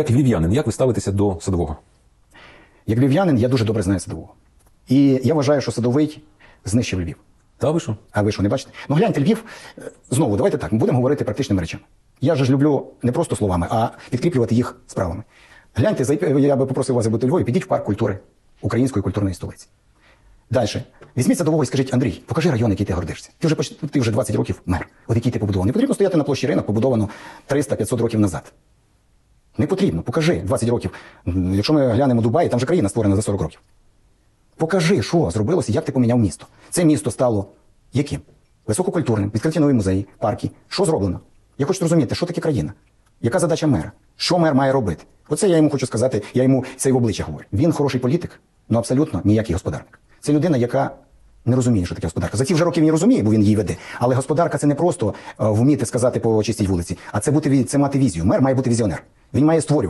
Як львів'янин, як ви ставитеся до садового? Як львів'янин, я дуже добре знаю садового. І я вважаю, що садовий знищив Львів. Та ви що? А ви що, не бачите? Ну гляньте, Львів, е, знову, давайте так, ми будемо говорити практичними речами. Я ж люблю не просто словами, а підкріплювати їх справами. Гляньте, я би попросив вас бути у Львові, підіть в парк культури української культурної столиці. Далі. Візьміть садового і скажіть, Андрій, покажи район, який ти гордишся. Ти вже, ти вже 20 років мер. От який ти побудував. Не потрібно стояти на площі ринок, побудовано 300-500 років назад. Не потрібно, покажи 20 років. Якщо ми глянемо Дубай, там же країна створена за 40 років. Покажи, що зробилося, як ти поміняв місто. Це місто стало яким? Висококультурним, відкриті нові музеї, парки. Що зроблено? Я хочу зрозуміти, що таке країна? Яка задача мера? Що мер має робити? Оце я йому хочу сказати, я йому це в обличчя говорю. Він хороший політик, але абсолютно ніякий господарник. Це людина, яка не розуміє, що таке господарка. За ці вже роки він розуміє, бо він її веде. Але господарка це не просто е, вміти сказати по чистій вулиці, а це бути це мати візію. Мер має бути візіонер. Він має створювати.